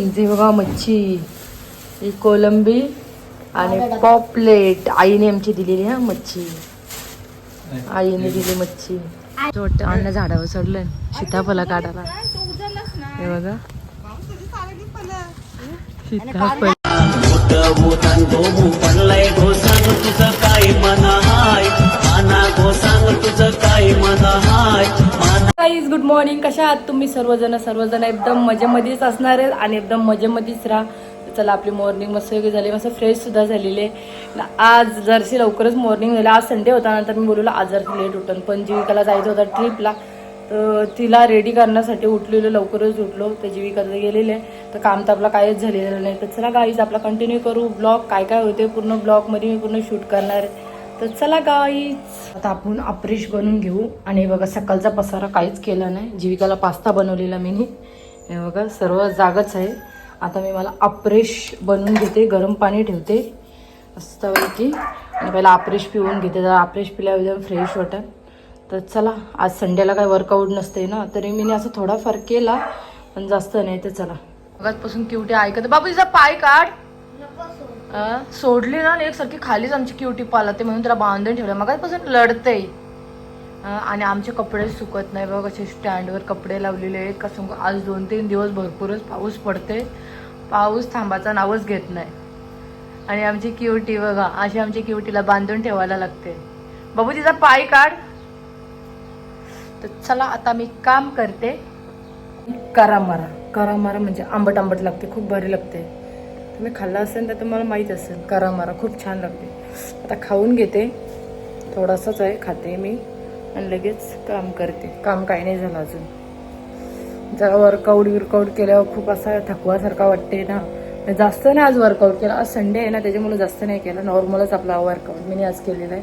इथे बघा मच्छी ही कोलंबी आणि पॉपलेट. आईने आमची दिलेली हा मच्छी. आईने दिली मच्छी. छोट अन्न झाडावर सोडलं सीताफळ काढायला. हे बघा. सीताफळ. तुझं काय मना हाय माना गो सांग तुझं काय मना हाय गाईज गुड मॉर्निंग कशा आहात तुम्ही सर्वजण? सर्वजण एकदम मजेमध्येच असणार आहेत आणि एकदम मजेमध्येच राहा. चला आपली मॉर्निंग मस्त वेगळी झाली. मस्त फ्रेश सुद्धा झालेली आहे. आज जरशी लवकरच मॉर्निंग झाली. आज संडे होता नंतर मी बोलवलं आज जरशी लेट उठून. पण जीविकाला जायचं होतं ट्रिपला तर तिला रेडी करण्यासाठी उठलेलो लवकरच उठलो. तर जीविका गेलेले तर काम तर आपलं काहीच झालेलं नाही. तर चला गाईज आपला कंटिन्यू करू. ब्लॉग काय काय होते? पूर्ण ब्लॉगमध्ये मी पूर्ण शूट करणार आहे. तर चला गाईच आता आपण अप्रेश बनवून घेऊ. आणि बघा सकाळचा पसारा काहीच केला नाही. जीविकाला पास्ता बनवलेला मी हे बघा सर्व जागच आहे. आता मी मला अप्रेश बनवून घेते. गरम पाणी ठेवते. मस्तपैकी. आणि पहिला अप्रेश पिऊन घेते. जर अप्रेश पिल्यावर एकदम फ्रेश वाटेल. तर चला आज संडेला काय वर्कआउट नसते ना. तरी मी असं थोडाफार केला पण जास्त नाही तर चला. मगाचपासून किवटे ऐकत बाबू तिचा पाय काढ. सोडली ना एक सारखी खालीच आमची क्युटी पाला ते म्हणून त्याला बांधून ठेवलं. मगापासून लढते आणि आमचे कपडे सुकत नाही बघ असे स्टँडवर कपडे लावलेले आहेत. कसं आज दोन तीन दिवस भरपूरच पाऊस पडते पाऊस थांबाचा नावच घेत नाही. आणि आमची क्युटी बघा अशी आमची क्युटीला बांधून ठेवायला लागते. बाबू तिचा पाय काढ. तर चला आता मी काम करते. करा मारा. करा मारा म्हणजे आंबट आंबट लागते खूप भारी लागते. तुम्ही खाल्ला असेल तर तुम्हाला माहीत असेल. करा मारा खूप छान लागते. आता खाऊन घेते. थोडासाच आहे खाते मी. आणि लगेच काम करते. काम काही नाही झालं अजून. जरा वर्कआउट विर्कआउट केल्यावर खूप असा थकवासारखा वाटते ना. जास्त नाही आज वर्कआउट केला. आज संडे आहे ना त्याच्यामुळे जास्त नाही केला. नॉर्मलच आपला वर्कआउट मी आज केलेला आहे.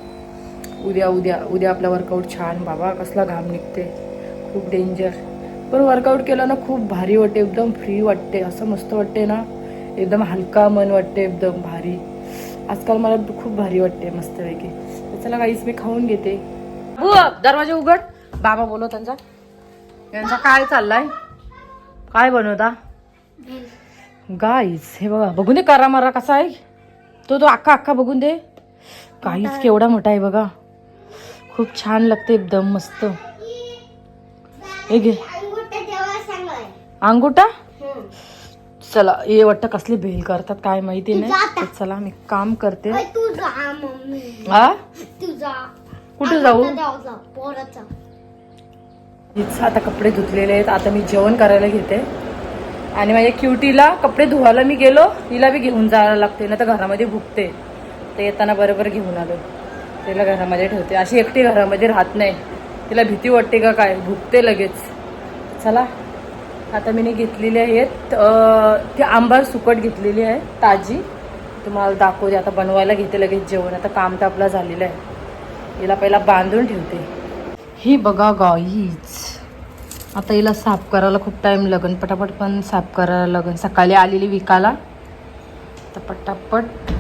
उद्या उद्या उद्या आपला वर्कआउट छान. बाबा कसला घाम निघते. खूप डेंजर पण वर्कआउट केलं ना खूप भारी वाटते. एकदम फ्री वाटते. असं मस्त वाटते ना. एकदम हलका मन वाटते एकदम भारी. आजकाल मला खूप भारी वाटते मस्तपैकी. तर चला काहीच मी खाऊन घेते. दरवाजा उघड. बाबा बोलव त्यांचा. यांचा काय चाललाय? काय बनवता? गाईज हे बघा बघून दे करा मारा कसा आहे. तो तो अख्खा अख्खा बघून दे. काहीच केवढा मोठा आहे बघा. खूप छान लागते एकदम मस्त. हे घे. अंगुटा चला हे वाटतं कसले भेल करतात काय माहिती नाही. चला मी काम करते. हा कुठे जाऊ? आता कपडे धुतलेले आहेत. आता मी जेवण करायला घेते. आणि माझ्या क्युटीला कपडे धुवायला मी गेलो. हिला बी घेऊन जायला लागते. ना तर घरामध्ये भुकते. ते येताना बरोबर घेऊन आलो. तिला घरामध्ये ठेवते. अशी एकटी घरामध्ये राहत नाही. तिला भीती वाटते का काय? भुकते लगेच. चला. आता मी घेतलेली आहेत. ती आंबार सुकट घेतलेली आहे ताजी. तुम्हाला दाखवते आता बनवायला घेते लगेच जेवण. आता काम तर आपलं झालेलं आहे. हिला पहिला बांधून ठेवते. ही बघा गाईच आता हिला साफ करायला खूप टाईम लागन. पटापट पण साफ करायला लागन. सकाळी आलेली विकाला. तर पटापट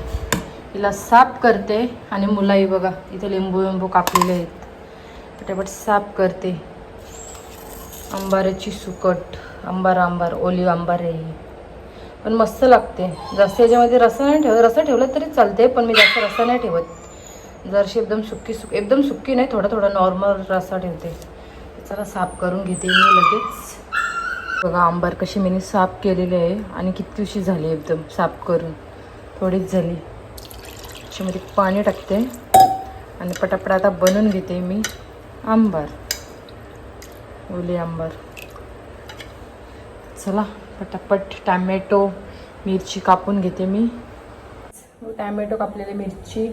हिला साफ करते. आणि मुलाही बघा इथे लिंबू लिंबू कापलेले आहेत. पटापट साफ करते. आंबाऱ्याची सुकट. आंबार आंबार ओली आंबार आहे पण मस्त लागते. जास्त याच्यामध्ये रसा नाही ठेवत. रसा ठेवला तरी चालते पण मी जास्त रसा नाही ठेवत. जरशी एकदम सुक्की सुक एकदम सुक्की नाही थोडा थोडा नॉर्मल रसा ठेवते. चला साफ करून घेते मी लगेच. बघा आंबार कशी मी साफ केलेली आहे आणि किती उशी झाली एकदम साफ करून. थोडीच झाली. त्याच्यामध्ये पाणी टाकते. आणि पटापट आता बनवून घेते मी आंबार. ओली आंबार. चला पटापट टॅमॅटो मिरची कापून घेते मी. हो, टॅमॅटो कापलेली मिरची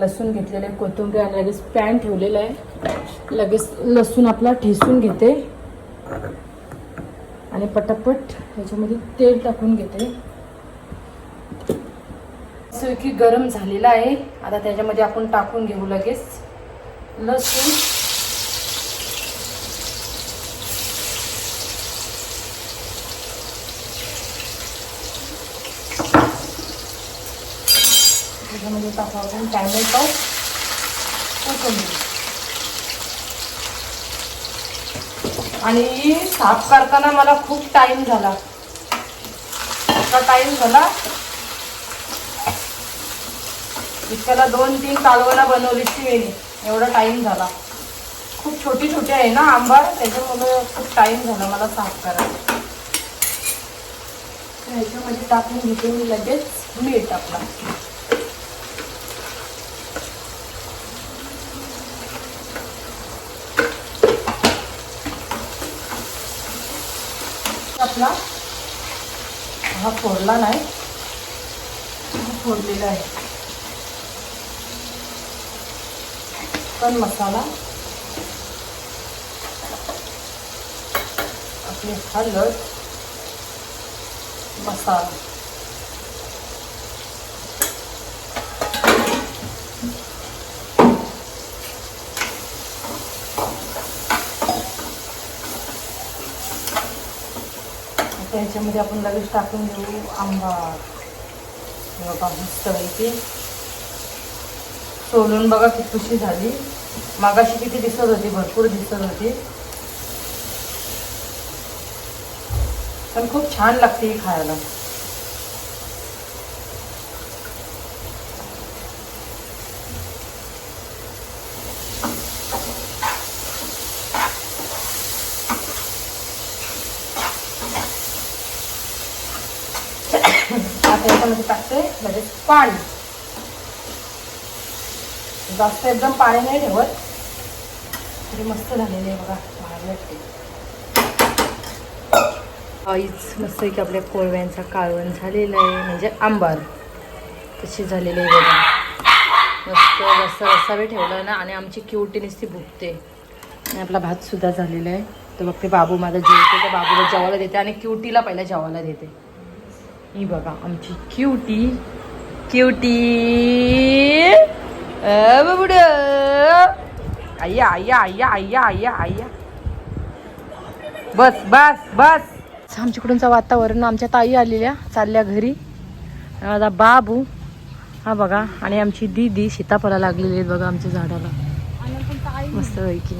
लसूण घेतलेले कोथिंबीर आणि लगेच पॅन ठेवलेलं आहे. लगेच लसूण आपला ठेसून घेते. आणि पटापट ह्याच्यामध्ये तेल टाकून घेते. असं की गरम झालेला आहे. आता त्याच्यामध्ये आपण टाकून घेऊ लगेच. लसूण. त्याच्यामध्ये टाकावं टॅमेटो कोथिंबीर आणि साफ करताना मला खूप टाइम झाला. इतका टाइम झाला. इतक्याला दोन तीन कालवणा बनवलीची मी एवढा टाइम झाला. खूप छोटी छोटी आहे ना आंबार त्याच्यामुळे खूप टाइम झाला मला साफ करायला. ह्याच्यामध्ये टाकून घेते मी लगेच मीठ आपला. आपला. हा फोडला नाही. हा फोडलेला आहे. पण मसाला. आपली हळद मसाला. याच्यामध्ये आपण लगेच टाकून देऊ आंबा. बघा मस्त पैकी. सोलून बघा कितीशी झाली. मागाशी किती दिसत होती भरपूर दिसत होती. पण खूप छान लागते ही खायला. आता टाकते लगेच पाणी. जास्त एकदम पाणी नाही ठेवत. तरी मस्त झालेले आहे बघा भारी वाटते आईच मस्त की आपल्या कोळव्यांचा काळवण झालेलं आहे म्हणजे आंबार. तशी झालेली आहे बघा. मस्त रस्सा रस्सावे ठेवला ना आणि आमची क्युटी नुसती भुकते. आणि आपला भातसुद्धा झालेला आहे. तर बघते बाबू माझा जेवते तर बाबूला जेवायला देते आणि क्युटीला पहिला जेवायला देते. ही बघा आमची क्युटी क्युटी बुड आय्या आय्या आय्या आय्या आय्या आय्या. बस बस बस. आमच्याकडूनचं वातावरण आमच्या ताई आलेल्या चालल्या घरी. माझा बाबू हा बघा आणि आमची दीदी सीताफळा लागलेली आहेत बघा आमच्या झाडाला. मस्त पैकी.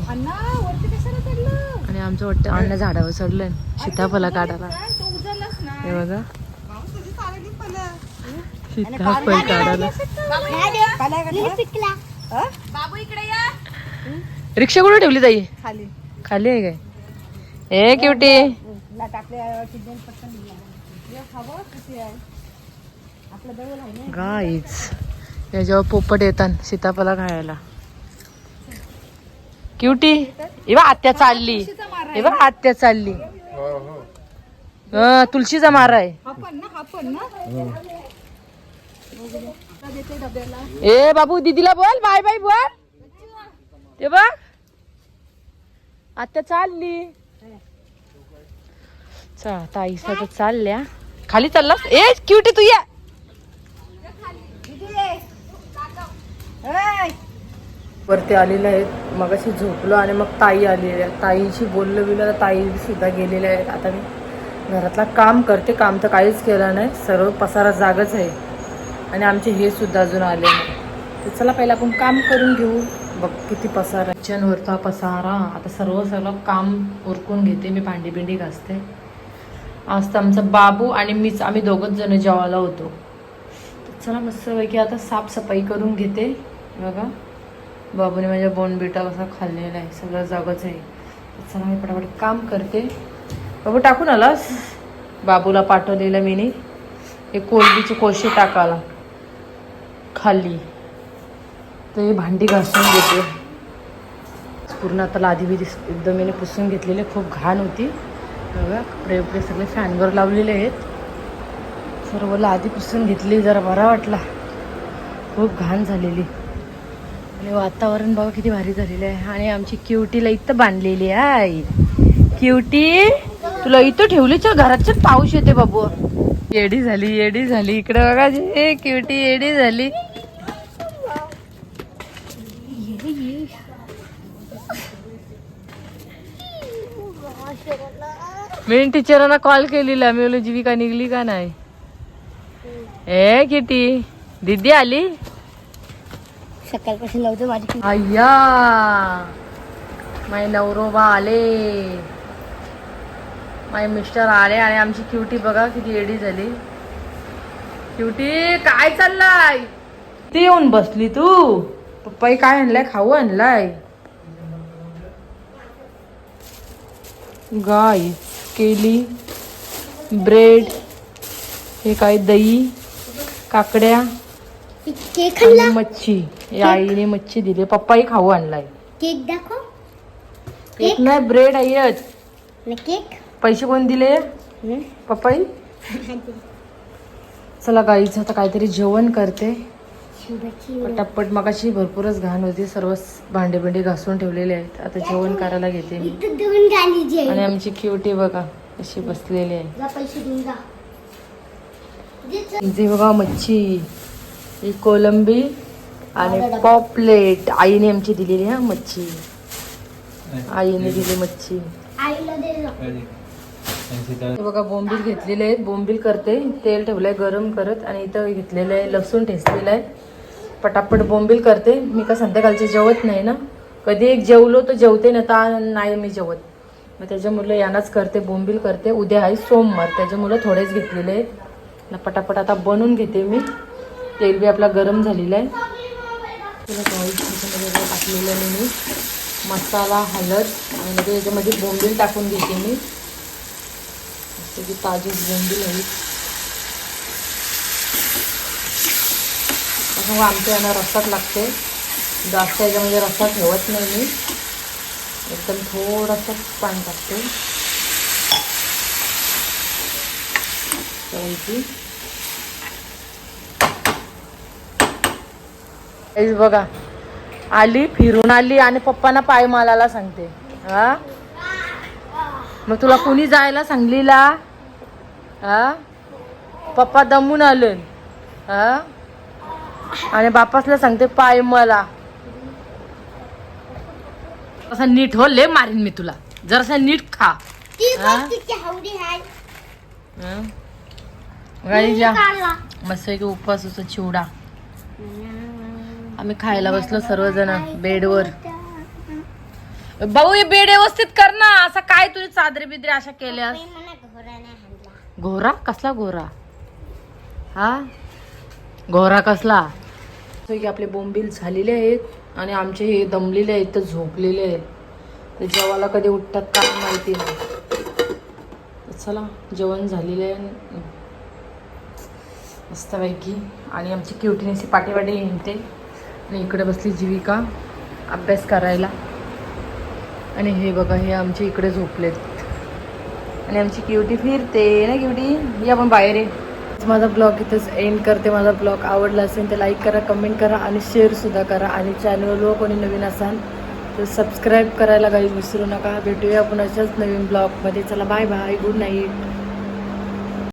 आणि आमचं वाटतं अन्न झाडावर चढलंय सीताफळा काढायला. हे बघा. सीताफळ काढायला. पिकला. रिक्षा कुठे ठेवली ताई? खाली. खाली आहे काय? ए क्युटी गाईच याच्यावर पोपट येतात सीताफळा खायला. क्युटी एवा आत्या चालली. एवा आत्या चालली. हं, तुळशीचा मारा आहे. हा पण ना हा पण ना. आता देते डब्याला ए बाबू दीदीला बोल बाय बाय बोल. ते बघ. आत्या चालली. चा ताई सगळं चालल्या. खाली चाललास? ए क्युटी तू या. वरती आलेले आहेत. मग अशी झोपलो आणि मग ताई आलेली आहे. ताईशी बोललं बिलं तर ताई सुद्धा गेलेल्या आहेत. आता मी घरातला काम करते काम तर काहीच केलं नाही सर्व पसारा जागच आहे. आणि आमचे हे सुद्धा अजून आले नाही. तर चला पहिला आपण काम करून घेऊ. बघ किती पसारा किचनवरचा पसारा. आता सर्व सगळं काम उरकून घेते मी भांडी बिंडी घासते. आज तर आमचा बाबू आणि मीच आम्ही दोघंच जण जेवायला होतो. तर चला मस्तपैकी आता साफसफाई करून घेते. बघा. बाबूने माझ्या बोनबिटा कसा खाल्लेला आहे सगळं जागच आहे. तर चला मी पटापट काम करते. बाबू टाकून आलास बाबूला पाठवलेलं मीनी. हे कोलबीचे कोळशे टाकायला. खाली तर हे भांडी घासून घेते. पूर्ण आता लादी बिदी एकदम मी पुसून घेतलेले. खूप घाण होती. बघा कपडे वपडे सगळे फॅनवर लावलेले आहेत. सर्व लादी पुसून घेतली जरा बरा वाटला. खूप घाण झालेली. आणि वातावरण बघा किती भारी झालेलं आहे. आणि आमची क्युटीला इथं बांधलेली आहे. क्युटी! तुला इथं ठेवली चल घरात चल पाऊस येते बाबू. येडी झाली येडी झाली. इकडे बघा जे क्युटी येडी झाली. मी टीचरांना कॉल केलेला. मी बोलू जीविका निघली का नाही? ए किटी दीदी आली? सकाळपासून लावतो माझी अय्या माय नवरोबा आले. माय मिस्टर आले आणि आमची क्युटी बघा किती एडी झाली. क्युटी काय चाललाय? ती येऊन बसली तू. पप्पाई काय आणलाय? खाऊ आणलाय. गाय केली ब्रेड हे काय दही काकड्या आणि मच्छी. या आईने मच्छी दिली. पप्पाही खाऊ आणलाय. केक दाखव. केक नाही ब्रेड आहेत ना केक? पैसे कोण दिले? पप्पाई? चला गाईचं आता काहीतरी जेवण करते. पटापट मगाशी भरपूरच घाण होती सर्व भांडे बिंडे घासून ठेवलेले आहेत. आता जेवण करायला घेते मी. आणि आमची क्युटी बघा अशी बसलेली आहे. इथे बघा मच्छी ही कोलंबी आणि पॉपलेट. आईने आमची दिलेली हा मच्छी. आईने दिली. मच्छी. आईला. हे बघा बोंबील घेतलेले आहेत. बोंबील करते. तेल ठेवलंय गरम करत आणि इथं घेतलेलं आहे लसूण ठेचलेलं आहे. पटापट बोंबील करते. मी का संध्याकाळचे जेवत नाही ना? कधी एक जेवलो तर जेवते ना तर नाही मी जेवत. मग त्याच्यामुळे यानाच करते बोंबील करते. उद्या आहे सोमवार. त्याच्यामुळे थोडेच घेतलेले आहेत. ना पटापट आता बनवून घेते मी. तेल बी आपला गरम झालेला आहे. टाकलेलं मी. मसाला हळद आणि त्याच्यामध्ये याच्यामध्ये बोंबील टाकून घेते मी. त्याची की ताजी बोंबील हवी असं आमच्या यांना रस्साच लागते. जास्त याच्यामध्ये रस्सा ठेवत नाही मी. एकदम थोडंसं पाणी टाकते. हेच बघा आली फिरून आली आणि पप्पांना पाय मालाला सांगते. हा? मग तुला कोणी जायला सांगलीला? हा? पप्पा दमून आले. हा? आणि बापासला सांगते पाय मला. असा नीट हो ले मारीन मी तुला. जरासा नीट खा. मस्त की उपवासाचा चिवडा. आम्ही खायला बसलो सर्वजण बेडवर. भाऊ हे बेड व्यवस्थित कर ना. असं काय तुझी चादरी बिदरी अशा हाणला. घोरा? कसला घोरा? हा? घोरा कसला? की आपले बोंबील झालेले आहेत आणि आमचे हे दमलेले आहेत तर झोपलेले आहेत. ते जेवायला कधी उठतात काय माहिती नाही. चला जेवण झालेलं आहे. मस्तपैकी. आणि आमची क्युटीनेसी पाठीवाडी हिंडते. आणि इकडे बसली जीविका. अभ्यास करायला. आणि हे बघा हे आमचे इकडे झोपलेत. आणि आमची क्युटी फिरते. ना क्युटी ही आपण बाहेर आहे माझा ब्लॉग इथंच एंड करते. माझा ब्लॉग आवडला असेल तर लाईक करा कमेंट करा आणि शेअरसुद्धा करा. आणि चॅनलवर कोणी नवीन असाल तर सबस्क्राईब करायला काही विसरू नका. भेटूया आपण अशाच नवीन ब्लॉगमध्ये चला बाय बाय गुड नाईट